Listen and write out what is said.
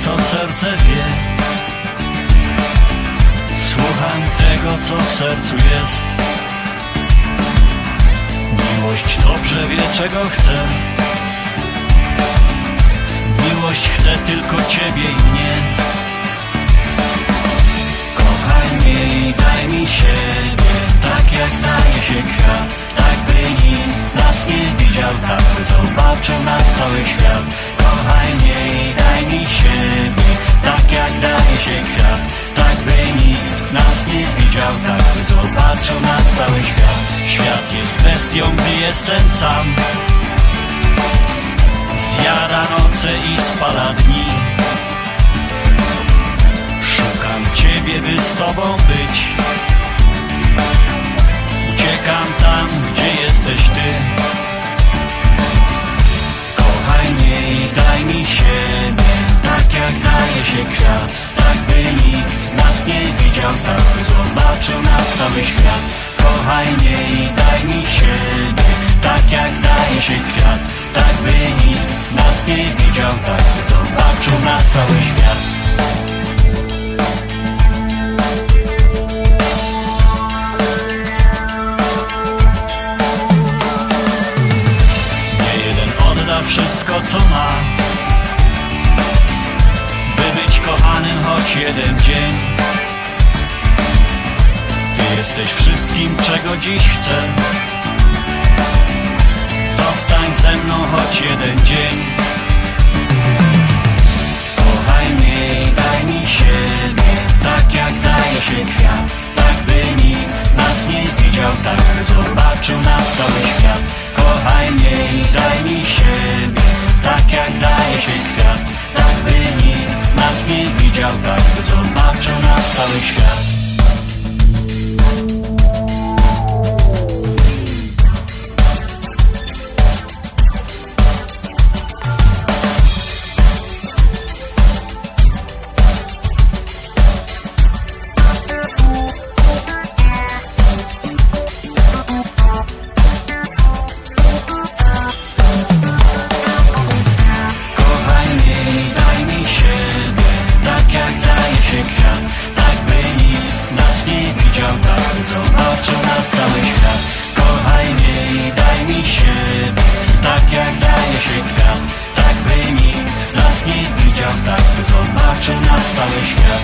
co serce wie. Słucham tego, co w sercu jest. Miłość dobrze wie, czego chce. Miłość chce tylko ciebie i mnie. Kochaj mnie i daj mi siebie, zobaczył nas cały świat. Świat jest bestią, gdy jestem sam. Zjada noce i spala dni. Szukam Ciebie, by z Tobą być. Uciekam cały świat. Kochaj mnie i daj mi siebie, tak jak daje się kwiat. Tak by nikt nas nie widział, tak by zobaczył nas cały świat. Nie jeden odda wszystko co ma By być kochanym choć jeden dzień jesteś wszystkim czego dziś chcę. Zostań ze mną choć jeden dzień. Kochaj mnie daj mi siebie Tak jak daje się kwiat. Tak by nikt nas nie widział Tak by zobaczył nas cały świat. Kochaj mnie daj mi siebie Tak jak daje się kwiat. Tak by nikt nas nie widział Tak by zobaczył nas cały świat nas cały świat. Kochaj mnie i daj mi siebie. Tak jak daje się kwiat Tak by nikt nas nie widział Tak by zobaczył nas cały świat